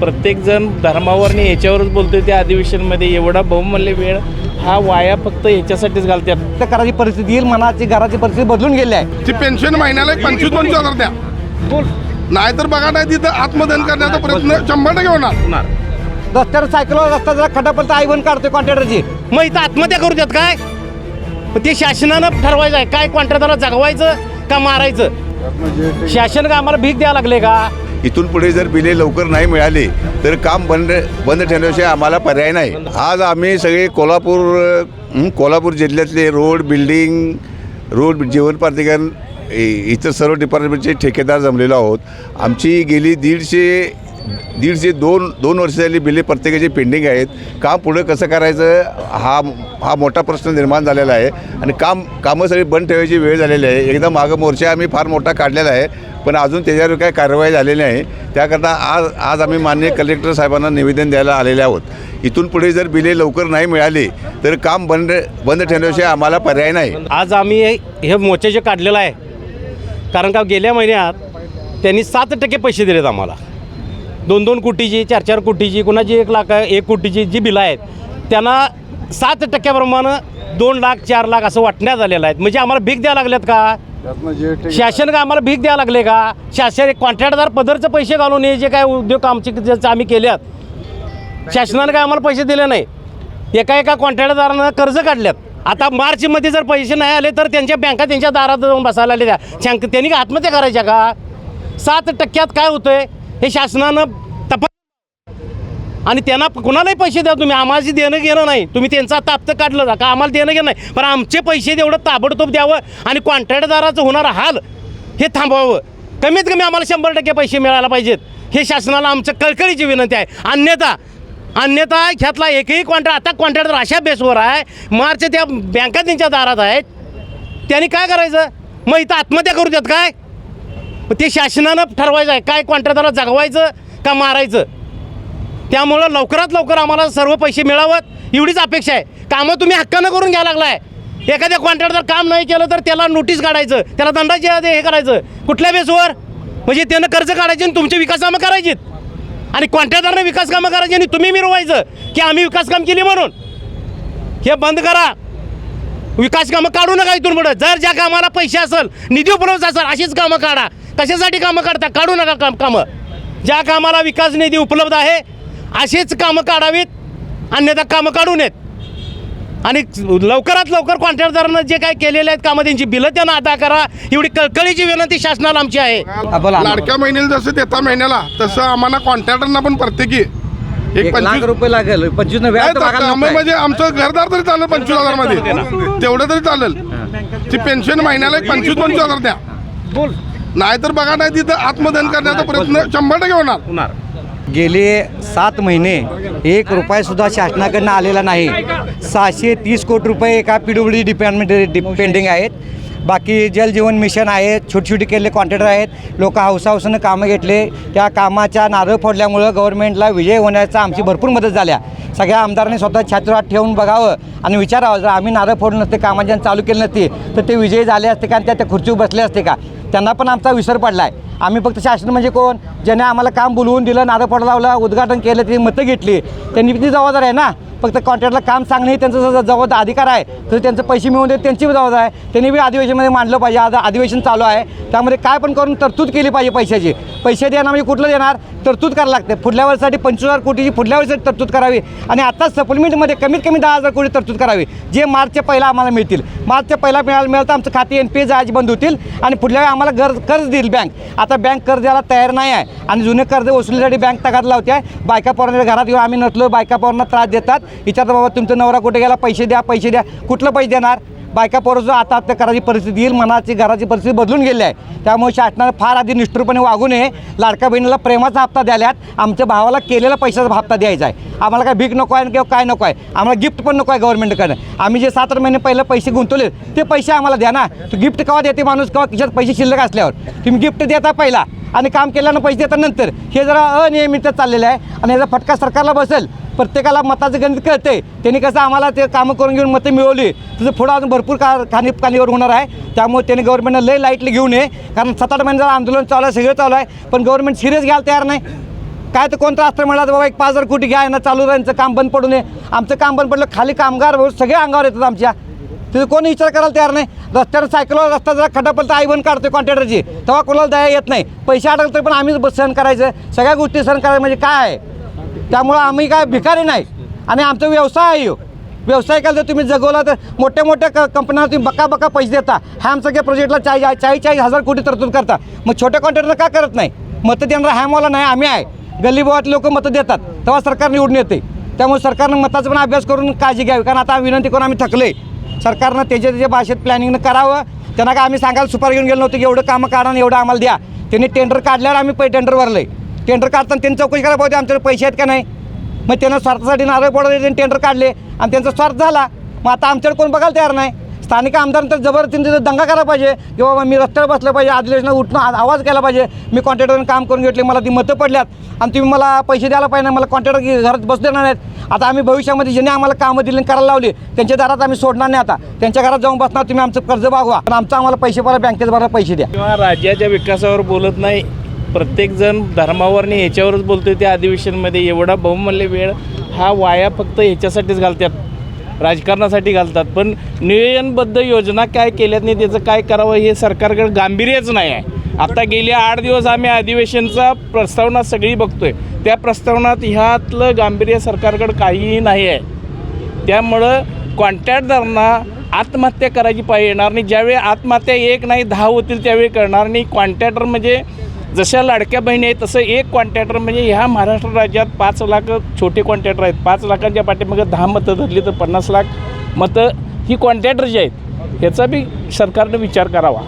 प्रत्येक जण धर्मावरनी याच्यावरच बोलतोय त्या अधिवेशनमध्ये. एवढा बहुमूल्य वेळ हा वाया फक्त याच्यासाठीच घालतात तर कराची परिस्थिती येईल मनाची घराची परिस्थिती बदलून गेली आहे. ती पेन्शन महिन्याला एक पंचवीस पंचवीस हजार द्या नाहीतर बघा नाही तिथं आत्मदान करण्याचा प्रयत्न शंभर टक्के होणार. रस्त्यावर सायकलवर रस्ता जरा खड्डापर्यंत आई बंद काढतोय कॉन्ट्रॅक्टरची मग इथं आत्महत्या करू देत काय? मग ते शासनानं ठरवायचं आहे. काय कॉन्ट्रॅक्टरला जगवायचं का मारायचं? शासन का आम्हाला भीक द्यायला लागले का? इथून पुढे जर बिले लवकर नाही मिळाली तर काम बंद बंद ठेवण्याशिवाय आम्हाला पर्याय नाही. आज आम्ही सगळे कोल्हापूर कोल्हापूर जिल्ह्यातले रोड बिल्डिंग रोड जीवन प्राधिकरण इतर सर्व डिपार्टमेंटचे ठेकेदार जमलेलो आहोत. आमची गेली दीडशे दीडशे दोन दोन वर्ष झाली बिले प्रत्येकाची पेंडिंग आहेत. काम पुढं कसं करायचं हा हा मोठा प्रश्न निर्माण झालेला आहे. आणि काम कामं सगळी बंद ठेवायची वेळ झालेली आहे. एकदा मागं मोर्चा आम्ही फार मोठा काढलेला आहे पण अजून त्याच्यावर काही कारवाई झालेली नाही. त्याकरता आज आज आम्ही माननीय कलेक्टर साहेबांना निवेदन द्यायला आलेले आहोत. इथून पुढे जर बिले लवकर नाही मिळाली तर काम बंद बंद ठेवण्याशिवाय आम्हाला पर्याय नाही. आज आम्ही हे मोर्चा जे काढलेलं आहे कारण का गेल्या महिन्यात त्यांनी सात टक्के पैसे दिलेत आम्हाला. दोन दोन कोटीची चार चार कोटीची कोणाची एक लाख एक कोटीची जी बिलं आहेत त्यांना सात टक्क्याप्रमाणे दोन लाख चार लाख असं वाटण्यात आलेलं आहे म्हणजे आम्हाला भीक द्यायला लागल्यात का? शासन का आम्हाला भीक द्यायला लागले का? शासन कॉन्ट्रॅक्टदार पदरचे पैसे घालून हे जे काय उद्योग आमचे जे आम्ही केल्यात शासनानं काय आम्हाला पैसे दिले नाही? एका एका कॉन्ट्रॅक्टदारानं कर्ज काढल्यात. आता मार्चमध्ये जर पैसे नाही आले तर त्यांच्या बँका त्यांच्या दारात जाऊन बसायला आल्या त्यांनी आत्महत्या करायच्या का? सात टक्क्यात काय होतंय? हे शासनानं तपास आणि त्यांना कुणालाही पैसे द्या तुम्ही. आम्हाला देणं घेणं नाही. तुम्ही त्यांचा ताप्त काढलं जा. का आम्हाला देणं घेणं नाही? पण आमचे पैसे तेवढं ताबडतोब द्यावं आणि कॉन्ट्रॅक्टदाराचं होणारं हाल हे थांबवावं. कमीत कमी आम्हाला शंभर टक्के पैसे मिळायला पाहिजेत. हे शासनाला आमचं कळकळीची विनंती आहे. अन्यथा अन्यथा ह्यातला एकही कॉन्ट्रॅक्ट आता कॉन्ट्रॅक्टर अशा बेसवर आहे. मार्च त्या बँका त्यांच्या दारात आहेत. त्यांनी काय करायचं? मग इथं आत्महत्या करू देत काय? मग ते शासनानं ठरवायचं आहे. काय कॉन्ट्रॅक्टरला जगवायचं का मारायचं? त्यामुळं लवकरात लवकर आम्हाला सर्व पैसे मिळावत एवढीच अपेक्षा आहे. कामं तुम्ही हक्कानं करून घ्यायला लागलाय. एखाद्या कॉन्ट्रॅक्टर काम नाही केलं तर त्याला नोटीस काढायचं. त्याला दंडाची हे करायचं. कुठल्या बेसवर? म्हणजे त्यानं कर्ज काढायचे आणि तुमचे विकास कामं करायचीत. आणि कॉन्ट्रॅक्टरनं विकास कामं करायची आणि तुम्ही मिरवायचं की आम्ही विकास काम केली म्हणून. हे बंद करा. विकास कामं काढू नका इथून पुढं. जर ज्या कामाला पैसे असेल निधी उपलब्ध असेल अशीच कामं काढा. कशासाठी कामं काढता काढू नका काम कामं. ज्या कामाला विकास निधी उपलब्ध आहे अशीच कामं काढावीत अन्यथा कामं काढू नयेत. आणि लवकरात लवकर कॉन्ट्रॅक्टदारानं जे काय केलेले आहेत कामं त्यांची बिलं त्यांना अदा करा. एवढी कळकळीची विनंती शासनाला आमची आहे. बोला. लाडक्या महिन्याला जसं देता महिन्याला तसं आम्हाला कॉन्ट्रॅक्टरना पण प्रत्येकी एक पंचवीस रुपये लागेल. पंचवीस. म्हणजे आमचं घरदार तरी चालेल पंचवीस हजारमध्ये तेवढं तरी चालेल. ती पेन्शन महिन्याला एक पंचवीस पंचवीस हजार द्या. नाहीतर बघा नाही तिथं आत्मदान करण्याचा प्रयत्न शंभर टक्के होणार. होणार. गेले सात महिने एक रुपयासुद्धा शासनाकडनं आलेला नाही. सहाशे तीस कोटी रुपये एका P W D department pending आहेत. बाकी जलजीवन मिशन आहेत छोटी छोटी केलेले कॉन्ट्रॅक्टर आहेत लोक हौसाहौसानं कामं घेतले. त्या कामाच्या नारळ फोडल्यामुळं गव्हर्नमेंटला विजय होण्याचा आमची भरपूर मदत झाल्या सगळ्या आमदारांनी स्वतः छात्रात ठेवून बघावं आणि विचारावं जर आम्ही नारळ फोडलं नसते कामाच्या चालू केलं नसते तर ते विजयी झाले असते का आणि त्या त्या खुर्चीवर बसले असते का? त्यांना पण आमचा विसर पडला आहे आम्ही फक्त शासन म्हणजे कोण? ज्याने आम्हाला काम बोलवून दिलं नारळ फोड लावला उद्घाटन केलं ती मतं घेतली. त्यांनी ती जबाबदार आहे ना? फक्त कॉन्ट्रॅक्टला काम सांगणे हे त्यांचं जबाबदार अधिकार आहे. तर त्यांचे पैसे मिळवून देत त्यांची जबाबदार आहे. त्यांनी बी अधिवेशनमध्ये मांडलं पाहिजे. आज अधिवेशन चालू आहे. त्यामध्ये काय पण करून तरतूद केली पाहिजे पैशाची. पैसे देणार म्हणजे कुठलं देणार? तरतूद करायला लागते. पुढल्या वर्षासाठी पंचवीस हजार कोटीची पुढल्या वर्षासाठी तरतूद करावी. आणि आता सप्लिमेंटमध्ये कमीत कमी दहा हजार कोटी तरतूद करावी. जे मार्चच्या पहिला आम्हाला मिळतील. मार्चच्या पहिला मिळाला मिळालं तर आमचं खाते एन पी एस आज बंद होतील. आणि पुढल्या वेळी आम्हाला कर्ज कर्ज देईल बँक आता बँक कर्ज द्यायला तयार नाही आहे. आणि जुने कर्ज वसुलीसाठी बँक तगाद लावते आहे. बायका पोरांच्या घरात येऊन आम्ही नसलो बायका पोरांना त्रास देतात. विचारतो बाबा तुमचं नवरा कुठे गेला? पैसे द्या पैसे द्या. कुठलं पैसे देणार? बायका पोरं आत्महत्या करायची परिस्थिती येईल मनाची घराची परिस्थिती बदलून गेली आहे. त्यामुळे शासनानं फार आधी निष्ठुरपणे वागू नये. लाडका बहिणीला प्रेमाचा हप्ता द्याल्यात आमच्या भावाला केलेला पैशाचा हप्ता द्यायचा आहे. आम्हाला काय भीक नको आहे किंवा काय नको आहे. आम्हाला गिफ्ट पण नको आहे गव्हर्नमेंटकडे आम्ही जे सात आठ महिने पहिलं पैसे गुंतवले ते पैसे आम्हाला द्या ना. तू गिफ्ट केव्हा देते माणूस? केव्हा खिशात पैसे शिल्लक असल्यावर. तुम्ही गिफ्ट देता पहिला. आणि काम केल्यानं पैसे देतात नंतर. हे जरा अनियमित चाललेलं आहे आणि याचा फटका सरकारला बसेल. प्रत्येकाला मताचं गणित कळते त्यांनी कसं आम्हाला ते कामं करून घेऊन मतं मिळवली. तसं पुढं अजून भरपूर का खाणी खाणीवर होणार आहे. त्यामुळे त्यांनी गव्हर्नमेंटनं लय लाईटली घेऊ नये कारण सात आठ महिन्याचं आंदोलन चालू आहे सगळं चालू आहे. पण गव्हर्नमेंट सिरियस घ्यायला तयार नाही. काय तर कोणतं असतं म्हणलं बाबा एक पाच हजार कोटी घ्या ना चालू राहायचं काम बंद पडू नये. आमचं काम बंद पडलं खाली कामगार सगळे अंगावर येतात आमच्या. तिथे कोणी विचार करायला तयार नाही? रस्त्यावर सायकलवर रस्ता जरा खड्डा पडला आई बन काढतोय कॉन्ट्रॅक्टरची. तेव्हा कोणाला दया येत नाही. पैसे अडकले तर पण आम्हीच बस सहन करायचं. सगळ्या गोष्टी सहन करायचं म्हणजे काय आहे? त्यामुळं आम्ही काय भिकारी नाही. आणि आमचा व्यवसाय आहे व्यवसाय केला जर तुम्ही जगवला तर मोठ्या मोठ्या क कंपन्यांना तुम्ही बका बका पैसे देता. ह्या सगळ्या प्रोजेक्टला चाळीस चाळीस चाळीस हजार कोटी तरतूद करता. मग छोट्या कॉन्ट्रॅक्टर का करत नाही? मतं देणारा हॅमवाला नाही आम्ही आहे. गल्लीबोळात लोक मतं देतात. तेव्हा सरकार निवडून येते. त्यामुळे सरकारनं मताचा पण अभ्यास करून काळजी घ्यावी. कारण आता विनंती करून आम्ही थकले सरकारनं त्याच्या त्याच्या भाषेत प्लॅनिंगनं करावं. त्यांना काय आम्ही सांगायला सुपारी घेऊन गेलो नव्हतो की एवढं कामं काढा आणि एवढं आम्हाला द्या. त्यांनी टेंडर काढल्यावर आम्ही पै टेंडर भरले टेंडर काढताना त्यांनी चौकशी करायला पाहिजे आमच्याकडे पैसे आहेत का नाही? मग त्यांना स्वार्थासाठी नारळ पडवले त्यांनी टेंडर काढले. आणि त्यांचा स्वार्थ झाला. मग आता आमच्याकडे कोण बघायला तयार नाही? स्थानिक आमदारांनी तर जबरदस्तीने तिथं दंगा करायला पाहिजे. की बाबा मी रस्त्यावर बसलं पाहिजे अधिवेशनात उठणं आवाज केला पाहिजे. मी कॉन्ट्रॅक्टरने काम करून घेतले मला ती मतं पडल्यात. आणि तुम्ही मला पैसे द्यायला पाहिजे मला कॉन्ट्रॅक्टर घरात बसू देणार नाहीत. आता आम्ही भविष्यामध्ये ज्यांनी आम्हाला कामं दिली करायला लावली त्यांच्या दारात आम्ही सोडणार नाही आता. त्यांच्या घरात जाऊन बसणार तुम्ही आमचं कर्ज बागवा पण आमचं आम्हाला पैसे भरा बँकेत भरा पैसे द्या. किंवा राज्याच्या विकासावर बोलत नाही प्रत्येकजण धर्मावर आणि ह्याच्यावरच बोलतोय त्या अधिवेशनमध्ये. एवढा बहुमूल्य वेळ हा वाया फक्त ह्याच्यासाठीच घालतात. राजकारणासाठी घालतात. पण नियोजनबद्ध योजना काय केल्यात नाही त्याचं काय करावं हे सरकारकडे गांभीर्यच नाही आहे. आता गेले आठ दिवस आम्ही अधिवेशनचा प्रस्तावना सगळी बघतोय. त्या प्रस्तावनात ह्यातलं गांभीर्य सरकारकडे काहीही नाही आहे. त्यामुळं कॉन्ट्रॅक्टदारांना आत्महत्या करायची पाहिजे येणार नाही. ज्यावेळी आत्महत्या एक नाही दहा होतील त्यावेळी करणार नाही. कॉन्ट्रॅक्टर म्हणजे जशा लाडक्या बहिणी आहेत तसं एक कॉन्ट्रॅक्टर म्हणजे ह्या महाराष्ट्र राज्यात पाच लाख छोटे कॉन्ट्रॅक्टर आहेत. पाच लाखांच्या पाठीमागे दहा मतं धरली तर पन्नास लाख मतं ही कॉन्ट्रॅक्टर जी आहेत ह्याचा बी सरकारनं विचार करावा.